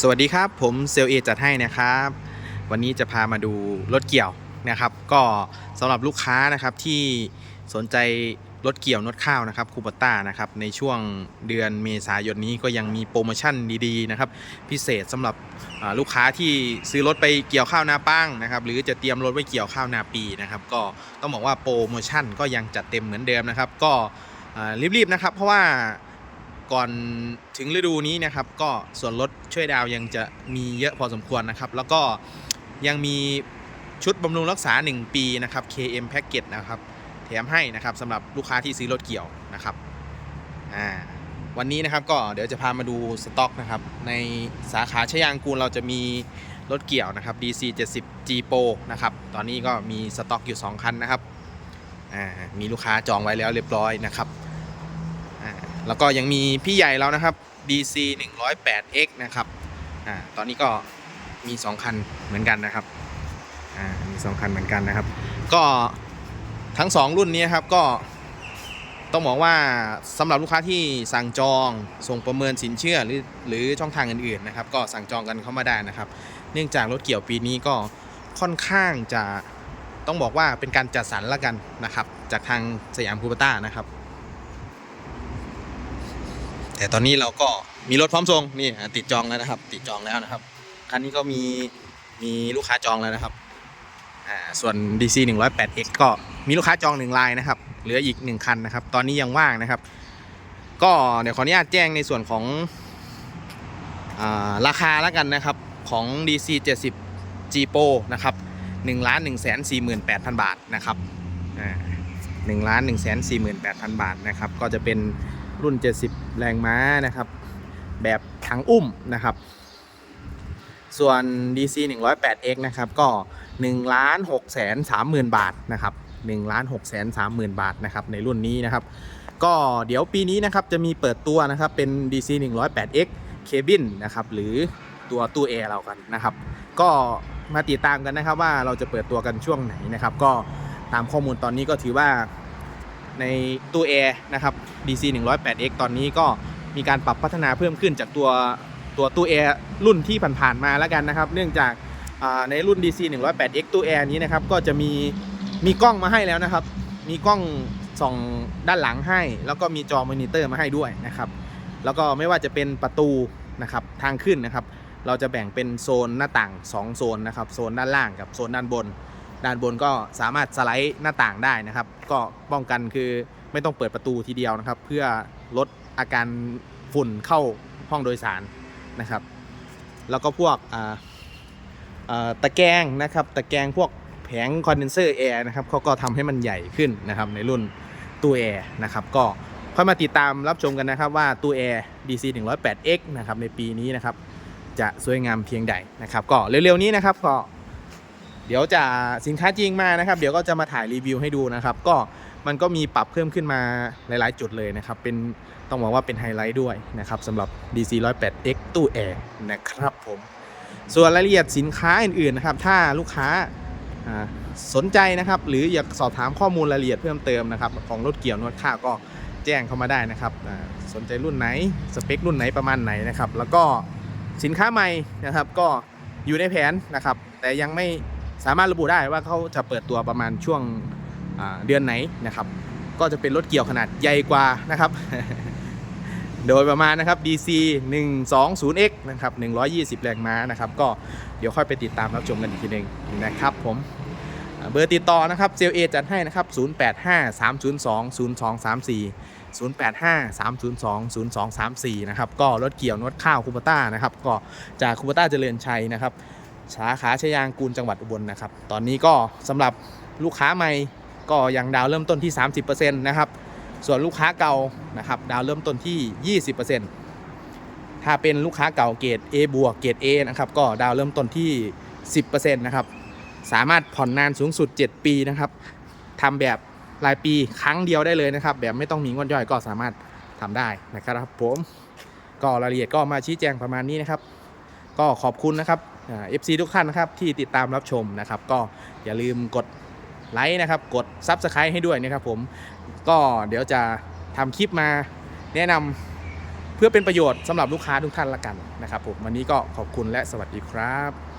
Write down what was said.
สวัสดีครับผมเซลเอจัดให้นะครับ วันนี้จะพามาดูรถเกี่ยวนะครับ ก็สำหรับลูกค้านะครับที่สนใจรถเกี่ยวนดข้าวนะครับคูปต้านะครับในช่วงเดือนเมษายนนี้ก็ยังมีโปรโมชั่นดีๆนะครับพิเศษสำหรับลูกค้าที่ซื้อรถไปเกี่ยวข้าวนาปังนะครับหรือจะเตรียมรถไว้เกี่ยวข้าวนาปีนะครับก็ต้องบอกว่าโปรโมชั่นก็ยังจัดเต็มเหมือนเดิมนะครับ ก็รีบๆนะครับเพราะว่า ก่อนถึงฤดูนี้นะครับก็ส่วนลดช่วยดาวยังจะมีเยอะพอสมควรนะครับ แล้วก็ยังมีชุดบำรุงรักษา 1 ปีนะครับ KM Package นะครับแถมให้นะครับสำหรับลูกค้าที่ซื้อรถเกี่ยวนะครับอ่าวันนี้นะครับก็เดี๋ยวจะพามาดูสต็อกนะครับ ในสาขาชยางกูลเราจะมีรถเกี่ยวนะครับ DC 70 G Pro นะครับ ตอนนี้ก็มีสต็อกอยู่ 2 คันนะครับ มีลูกค้าจองไว้แล้วเรียบร้อยนะครับ แล้วก็ยังมีพี่ใหญ่แล้วนะครับ DC 108X นะครับอ่าตอนนี้ก็มี 2 คันเหมือนกันนะครับอ่ามี 2 คันเหมือนกันนะครับ ก็ทั้ง 2 รุ่นนี้ครับก็ต้องบอกว่าสำหรับลูกค้าที่สั่งจองส่งประเมินสินเชื่อหรือหรือช่องทางอื่นๆนะครับ ก็สั่งจองกันเข้ามาได้นะครับ เนื่องจากรถเกี่ยวปีนี้ก็ค่อนข้างจะต้องบอกว่าเป็นการจัดสรรละกันนะครับ จากทางสยามคูปต้านะครับ แต่ตอนนี้เราก็มีรถพร้อมส่งนี่ติดจองแล้วนะครับ ติดจองแล้วนะครับคันนี้ก็มีมีลูกค้าจองแล้วนะครับอ่าส่วน DC 108X ก็มีลูกค้าจองหนึ่งลายนะครับเหลืออีกหนึ่งคันนะครับ ตอนนี้ยังว่างนะครับ ก็เดี๋ยวขออนุญาตแจ้งในส่วนของอาราคาแล้วกันนะครับของ DC 70 G Pro นะครับ1ล้าน1 4 8 0 0 0 บาทนะครับอ่า1ล้าน1 4 8 0 0 0 บาทนะครับ ก็จะเป็น รุ่น 70 แรงม้านะครับ แบบถังอุ้มนะครับ ส่วน DC 108X นะครับ ก็1ล้าน6แสน30,000 บาทนะครับ1ล้าน6แสน30,000 บาทนะครับ ในรุ่นนี้นะครับ ก็เดี๋ยวปีนี้นะครับ จะมีเปิดตัวนะครับ เป็น DC 108X Cabin นะครับ หรือตัวตู้แอร์เรากันนะครับ ก็มาติดตามกันนะครับว่าเราจะเปิดตัวกันช่วงไหนนะครับ ก็ตามข้อมูลตอนนี้ก็ถือว่า ในตู้แอร์นะครับ DC 108X ตอนนี้ก็มีการปรับพัฒนาเพิ่มขึ้นจากตัวตัวตู้แอร์รุ่นที่ผ่านๆมาแล้วกันนะครับ เนื่องจากในรุ่น DC 108X ตู้แอร์นี้นะครับก็จะมีมีกล้องมาให้แล้วนะครับ มีกล้องส่องด้านหลังให้ แล้วก็มีจอมอนิเตอร์มาให้ด้วยนะครับ แล้วก็ไม่ว่าจะเป็นประตูนะครับทางขึ้นนะครับ เราจะแบ่งเป็นโซนหน้าต่าง 2 โซนนะครับ โซนด้านล่างกับโซนด้านบน ด้านบนก็สามารถสไลด์หน้าต่างได้นะครับ ก็ป้องกันคือไม่ต้องเปิดประตูทีเดียวนะครับ เพื่อลดอาการฝุ่นเข้าห้องโดยสารนะครับ แล้วก็พวกตะแกรงนะครับ ตะแกรงพวกแผงคอนเดนเซอร์แอร์นะครับเขาก็ทำให้มันใหญ่ขึ้นนะครับในรุ่นตู้แอร์นะครับก็ค่อยมาติดตามรับชมกันนะครับว่าตู้แอร์ DC 108X นะครับในปีนี้นะครับจะสวยงามเพียงใดนะครับก็เร็วๆนี้นะครับก็ เดี๋ยวจะสินค้าจริงมานะครับ เดี๋ยวก็จะมาถ่ายรีวิวให้ดูนะครับ ก็มันก็มีปรับเพิ่มขึ้นมาหลาย ๆ จุดเลยนะครับ เป็นต้องบอกว่าเป็นไฮไลท์ด้วยนะครับสำหรับ DC 108X ตู้แอร์นะครับผม ส่วนรายละเอียดสินค้าอื่น ๆ นะครับ ถ้าลูกค้าสนใจนะครับ หรืออยากสอบถามข้อมูลรายละเอียดเพิ่มเติมนะครับ ของรถเกี่ยวนวดข้าวก็แจ้งเข้ามาได้นะครับสนใจรุ่นไหนสเปครุ่นไหนประมาณไหนนะครับ แล้วก็สินค้าใหม่นะครับก็อยู่ในแผนนะครับ แต่ยังไม่ สามารถระบุได้ว่าเขาจะเปิดตัวประมาณช่วงเดือนไหนนะครับ ก็จะเป็นรถเกี่ยวขนาดใหญ่กว่านะครับ โดยประมาณนะครับ DC 120X นะครับ 120 แรงม้านะครับ ก็เดี๋ยวค่อยไปติดตามรับชมกันอีกทีหนึงนะครับผมเบอร์ติดต่อนะครับเซลเอจัดให้นะครับ 0853020234 0853020234 นะครับ ก็รถเกี่ยวนวดข้าวคูปต้านะครับ ก็จากคูปต้าเจริญชัยนะครับ สาขาชยางกูลจังหวัดอุบลนะครับ ตอนนี้ก็สำหรับลูกค้าใหม่ก็ยังดาวเริ่มต้นที่ 30%นะครับ ส่วนลูกค้าเก่านะครับดาวเริ่มต้นที่ 20%ถ้าเป็นลูกค้าเก่าเกรด A บวกเกรด A นะครับก็ดาวเริ่มต้นที่ 10%นะครับสามารถผ่อนนานสูงสุด 7 ปีนะครับทำแบบรายปีครั้งเดียวได้เลยนะครับ แบบไม่ต้องมีงวดย่อยก็สามารถทำได้นะครับผมก็รายละเอียดก็มาชี้แจงประมาณนี้นะครับ ก็ขอบคุณนะครับ เอฟซีทุกท่านนะครับที่ติดตามรับชมนะครับ ก็อย่าลืมกดไลค์นะครับ กด s u b สไครต์ให้ด้วยนะครับผมก็เดี๋ยวจะทำคลิปมาแนะนเพื่อเป็นประโยชน์สำหรับลูกค้าทุกท่านละกันนะครับผมวันนี้ก็ขอบคุณและสวัสดีครับ